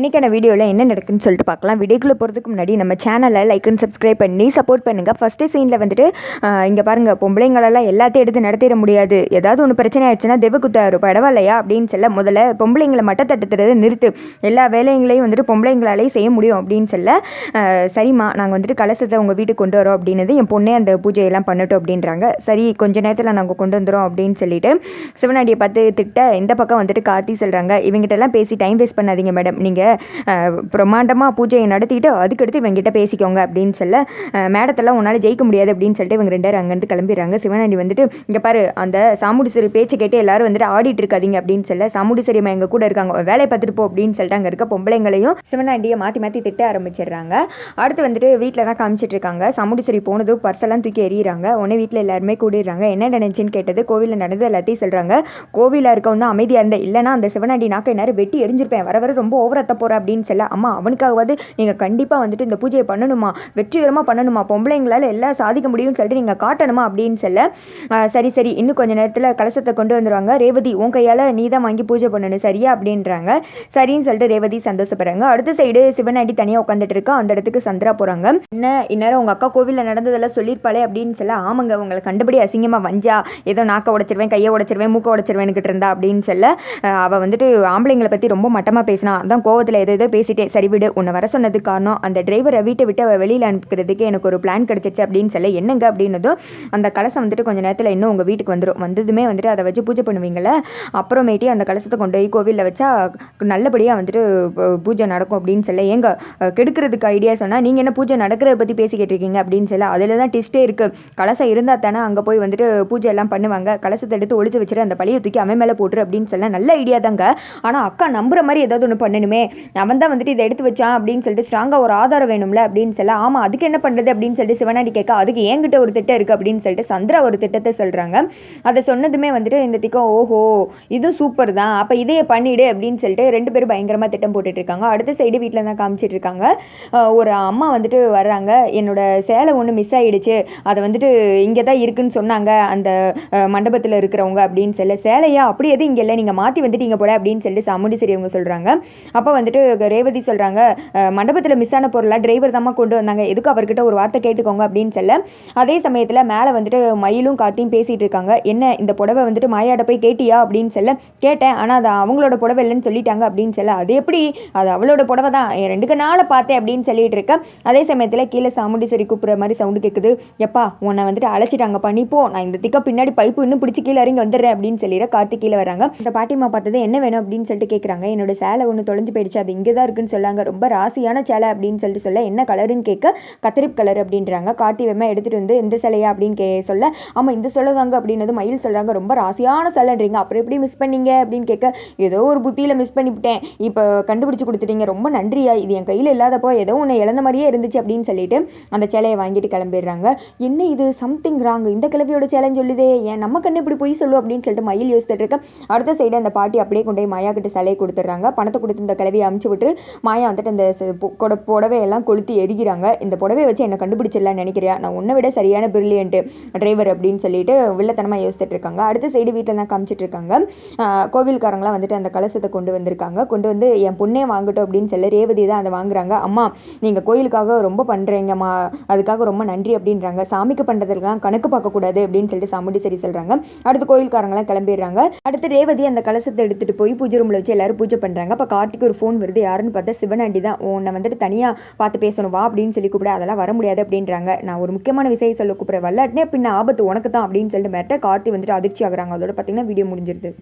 இன்றைக்கான வீடியோவில் என்ன நடக்குன்னு சொல்லிட்டு பார்க்கலாம். வீடியோக்குள்ளே போகிறதுக்கு முன்னாடி நம்ம சேனலை லைக் அண்ட் சப்ஸ்கிரைப் பண்ணி சப்போர்ட் பண்ணுங்கள் ஃபஸ்ட்டு சீனில் வந்துட்டு இங்கே பாருங்கள் பொம்பளைங்களெல்லாம் எல்லாத்தையும் எடுத்து நடத்திட முடியாது. ஏதாவது ஒன்று பிரச்சனை ஆயிடுச்சுன்னா தெய்வக்குத்தாரு பரவாயில்லையா? அப்படின்னு சொல்ல முதல்ல பொம்பளைங்களை மட்ட தட்டுறது நிறுத்து. எல்லா வேலைங்களையும் வந்துட்டு பொம்பளைங்களாலேயும் செய்ய முடியும் அப்படின்னு சொல்ல சரிம்மா நாங்கள் வந்துட்டு கலசத்தை உங்கள் வீட்டுக்கு கொண்டு வரோம் அப்படின்னது என் பொண்ணே அந்த பூஜையெல்லாம் பண்ணட்டும் அப்படின்றாங்க. சரி கொஞ்ச நேரத்தில் நாங்கள் கொண்டு வந்துடும் அப்படின்னு சொல்லிட்டு சிவனாடியை பார்த்து திட்ட இந்த பக்கம் வந்துட்டு கார்த்தி சொல்கிறாங்க இவங்ககிட்டலாம் பேசி டைம் வேஸ்ட் பண்ணாதீங்க மேடம் நீங்கள் பிரம்மாண்டமாக பூஜையை நடத்திட்டு அதுக்கடுத்து இவங்ககிட்ட பேசிக்கோங்க அப்படின்னு சொல்ல மேடத்தெல்லாம் உன்னால் ஜெயிக்க முடியாது அப்படின்னு சொல்லிட்டு இவங்க ரெண்டு பேரும் அங்கேருந்து கிளம்பிடுறாங்க. சிவனாண்டி வந்துட்டு இங்கே பாரு அந்த சாமுடிசரி பேச்சு கேட்டு எல்லாரும் வந்துட்டு ஆடிட்டு இருக்காதீங்க அப்படின்னு சொல்ல சாமுடிசரி அம்மா எங்கள் கூட இருக்காங்க வேலையை பார்த்துட்டு போ அப்படின்னு சொல்லிட்டு அங்கே இருக்க பொம்பளைங்களையும் சிவனாண்டியை மாற்றி மாற்றி திட்ட ஆரம்பிச்சிடுறாங்க. அடுத்து வந்துட்டு வீட்டில் தான் காமிச்சிட்டு இருக்காங்க. சாமுடிசரி போனதும் பர்செல்லாம் தூக்கி எறிகிறாங்க உடனே வீட்டில் எல்லாருமே கூடிடுறாங்க. என்ன நடந்துச்சுன்னு கேட்டது? கோவிலில் நடந்தது எல்லாத்தையும் சொல்கிறாங்க கோவிலில் இருக்க தான் அமைதியாக இருந்த இல்லைனா அந்த சிவனாண்டி நாக்கை நேரம் வெட்டி எரிஞ்சிருப்பேன் வர வர ரொம்ப ஓவரத்த போகிற அப்படின்னு சொல்ல அம்மா அவனுக்காகவாது நீங்கள் கண்டிப்பாக வந்துட்டு இந்த பூஜையை பண்ணணுமா? வெற்றிகரமாக பண்ணணுமா? பொம்பளைங்களால் எல்லாம் சாதிக்க முடியும்னு சொல்லிட்டு நீங்கள் காட்டணுமா அப்படின்னு சொல்ல சரி சரி இன்னும் கொஞ்ச நேரத்தில் கலசத்தை கொண்டு வந்துடுவாங்க ரேவதி உன் கையால் நீ தான் வாங்கி பூஜை பண்ணணும் சரியா? அப்படின்றாங்க. சரின்னு சொல்லிட்டு ரேவதி சந்தோஷப்படுறாங்க. அடுத்த சைடு சிவனாண்டி தனியாக உட்காந்துட்டு இருக்கா. அந்த இடத்துக்கு சந்திரா போகிறாங்க என்ன இந்நேரம் உங்கள் அக்கா கோவிலில் நடந்ததெல்லாம் சொல்லியிருப்பாளே? அப்படின்னு சொல்ல ஆமாங்க உங்களை கண்டுபடி அசிங்கமாக வஞ்சா. ஏதோ நாக்கை உடைச்சிருவேன் கையை உடச்சிருவேன் மூக்கை உடைச்சிருவேன்னுக்கிட்டு இருந்தா. அப்படின்னு சொல்ல அவள் அவ வந்துட்டு ஆம்பளைங்களை பற்றி ரொம்ப மட்டமாக பேசினா. அதான் கோவத்தில் எதோ ஏதோ பேசிட்டேன் சரி விடு உன்னை வர சொன்னதுக்கு காரணம் அந்த டிரைவரை வீட்டை விட்டு அவள் வெளியில் அனுப்புறதுக்கு எனக்கு ஒரு பிளான் கிடச்சிச்சு அப்படின்னு சொல்ல என்னங்க? அப்படின்னதும் அந்த கலசம் வந்துட்டு கொஞ்சம் நேரத்தில் இன்னும் உங்கள் வீட்டுக்கு வந்துடும் வந்ததுமே வந்துட்டு அதை வச்சு பூஜை பண்ணுவீங்களே அப்புறமேட்டி அந்த கலசத்தை கொண்டு போய் கோவிலில் வச்சா நல்லபடியாக வந்துட்டு பூஜை நடக்கும் அப்படின்னு சொல்ல ஏங்க கெடுக்கிறதுக்கு ஐடியா சொன்னால் நீங்கள் என்ன பூஜை நடக்கிறத பற்றி பேசிக்கிட்டு இருக்கீங்க அப்படின்னு சொல்ல அதில் தான் டிஸ்டே இருக்குது கலசம் இருந்தால் தானே அங்கே போய் வந்துட்டு பூஜை எல்லாம் பண்ணுவாங்க. கலசத்தை எடுத்து ஒழித்து வச்சுட்டு அந்த பழைய தூக்கி அவன் மேலே போட்டுரு அப்படின்னு சொல்ல நல்ல ஐடியா தாங்க. ஆனால் அக்கா நம்புற மாதிரி ஏதாவது ஒன்று பண்ணணுமே? அவன் தான் வந்துட்டு இதை எடுத்து வச்சான் அப்படின்னு சொல்லிட்டு ஸ்ட்ராங்காக ஒரு ஆதாரம் வேணும்ல அப்படின்னு சொல்ல ஆமாம் அதுக்கு என்ன பண்ணுறது அப்படின்னு சொல்லிட்டு சிவனாடி கேட்க அதுக்கு என்கிட்ட ஒரு திட்டம் இருக்குது அப்படின்னு சொல்லிட்டு சந்திரா ஒரு திட்டத்தை சொல்கிறாங்க அதை சொன்னதுமே வந்துட்டு இந்த திக்கம் ஓஹோ இதுவும் சூப்பர் தான். அப்போ இதையே பண்ணிடு அப்படின்னு சொல்லிட்டு ரெண்டு பேரும் பயங்கரமாக திட்டம் போட்டுட்ருக்காங்க அடுத்த சைடு வீட்டில் தான் காமிச்சிட்டு இருக்காங்க. ஒரு அம்மா வந்துட்டு வர்றாங்க. என்னோட சேலை ஒன்று மிஸ் ஆகிடுச்சு அதை வந்துட்டு இங்கே தான் இருக்குன்னு சொன்னாங்க. அந்த மண்டபத்தில் இருக்கிறவங்க அப்படின்னு சொல்ல சேலையா? அப்படி எதுவும் இங்கே இல்லை. நீங்கள் மாற்றி வந்துட்டீங்க போல அப்படின்னு சொல்லிட்டு சாமுண்டி அவங்க சொல்கிறாங்க அப்போ வந்துட்டு ரேவதி சொல்கிறாங்க மண்டபத்தில் மிஸ் ஆன பொருளாக டிரைவர் தாம்மா கொண்டு வந்தாங்க. எதுக்கு அவர்கிட்ட ஒரு வார்த்தை கேட்டுக்கோங்க அப்படின்னு சொல்ல அதே சமயத்தில் மேலே வந்துட்டு மயிலும் காத்தியும் பேசிகிட்டு இருக்காங்க. என்ன இந்த புடவை வந்துட்டு மாயாட்ட போய் கேட்டியா? அப்படின்னு சொல்ல கேட்டேன். ஆனால் அது அவங்களோட புடவை இல்லைன்னு சொல்லிட்டாங்க அப்படின்னு சொல்ல அது எப்படி? அது அவளோட புடவை தான். என் ரெண்டு நாளை பார்த்தேன் அப்படின்னு சொல்லிட்டு இருக்கேன் அதே சமயத்தில் கீழே சாமுண்டீஸ்வரி கூப்பிட்ற மாதிரி சவுண்டு கேட்குது எப்பா உன்னை வந்துட்டு அழைச்சிட்டாங்க பண்ணிப்போ நான் இந்த திக்க பின்னாடி பைப்பு இன்னும் பிடிச்சி கீழே இறங்கி வந்துடுறேன் அப்படின்னு சொல்லிடுற கார்த்திக் கீழே வராங்க இந்த பாட்டிமா பார்த்தது என்ன வேணும்? அப்படின்னு சொல்லிட்டு கேட்குறாங்க என்னோட சேலை ஒன்று தொலைஞ்சு ஆயிடுச்சு அது இங்கே தான் இருக்குன்னு சொல்லாங்க. ரொம்ப ராசியான சேலை அப்படின்னு சொல்லிட்டு சொல்ல என்ன கலருன்னு கேட்க கத்திரிப் கலர் அப்படின்றாங்க. கார்த்திவேமா எடுத்துகிட்டு வந்து எந்த சிலையா? அப்படின்னு கே சொல்ல ஆமாம் இந்த சேலை தாங்க அப்படின்னது மயில் சொல்கிறாங்க ரொம்ப ராசியான சிலைன்றீங்க. அப்புறம் எப்படி மிஸ் பண்ணீங்க? அப்படின்னு கேட்க ஏதோ ஒரு புத்தியில் மிஸ் பண்ணிவிட்டேன். இப்போ கண்டுபிடிச்சி கொடுத்துட்டீங்க. ரொம்ப நன்றியா. இது என் கையில் இல்லாதப்போ ஏதோ ஒன்று இழந்த மாதிரியே இருந்துச்சு அப்படின்னு சொல்லிட்டு அந்த சேலையை வாங்கிட்டு கிளம்பிடுறாங்க. என்ன இது? சம்திங் ராங் இந்த கிளவியோட சேலைன்னு சொல்லுதே. ஏன் நம்ம கண்ணு இப்படி போய் சொல்லும்? அப்படின்னு சொல்லிட்டு மயில் யோசிச்சுட்டு இருக்க அடுத்த சைடு அந்த பாட்டி அப்படியே கொண்டு போய் மாயா கிட்ட சிலையை கொடுத்துட்றாங்க. பணத்தை கொடுத்து இந்த கிளவியை அமுச்சு விட்டு மாயா வந்துட்டு அந்த கொட- புடவையெல்லாம் கொளுத்தி எரிகிறாங்க. இந்த புடவையை வச்சு என்னை கண்டுபிடிச்சிடலான்னு நினைக்கிறியா? நான் உன்னை விட சரியான பிரில்லியன்ட்டு டிரைவர் அப்படின்னு சொல்லிட்டு வில்லத்தனமாக யோசித்துட்டு இருக்காங்க. அடுத்த சைடு வீட்டில் தான் காமிச்சிட்டு இருக்காங்க. கோவில்காரங்களாம் வந்துட்டு அந்த கலசத்தை கொண்டு வந்திருக்காங்க. கொண்டு வந்து என் பொண்ணே வாங்கட்டும் அப்படின்னு சொல்லி ரேவதி தான் அதை வாங்குறாங்க. அம்மா நீங்கள் கோயிலுக்காக ரொம்ப பண்ணுறீங்கம்மா அதுக்காக ரொம்ப நன்றி அப்படின்றாங்க. சாமிக்கு பண்ணுறதுக்கெல்லாம் கணக்கு பார்க்கக்கூடாது அப்படின்னு சொல்லிட்டு சாமுண்டி சரி சொல்கிறாங்க அடுத்து கோயில்காரங்களாம் கிளம்பிடுறாங்க. அடுத்து ரேவதி அந்த கலசத்தை எடுத்துகிட்டு போய் பூஜை ரூமில் வச்சு எல்லாரும் பூஜை பண்ணுறாங்க அப்போ கார்த்திக் ஒரு ஃபோன் வருது. யாருன்னு பார்த்தா சிவனாண்டி தான். உன்னை வந்துட்டு தனியாக பார்த்து பேசணும். வா அப்படின்னு சொல்லி கூப்பிட அதெல்லாம் வர முடியாது அப்படின்றாங்க. நான் ஒரு முக்கியமான விஷயம் சொல்ல கூப்பிட்றேன். வரலாட்டினே பின்ன ஆபத்து உனக்கு தான் அப்படின்னு சொல்லிட்டு மேட்ட கார்த்தி வந்துட்டு அதிர்ச்சி ஆகுறாங்க. அதோட பார்த்தீங்கன்னா வீடியோ முடிஞ்சிருது.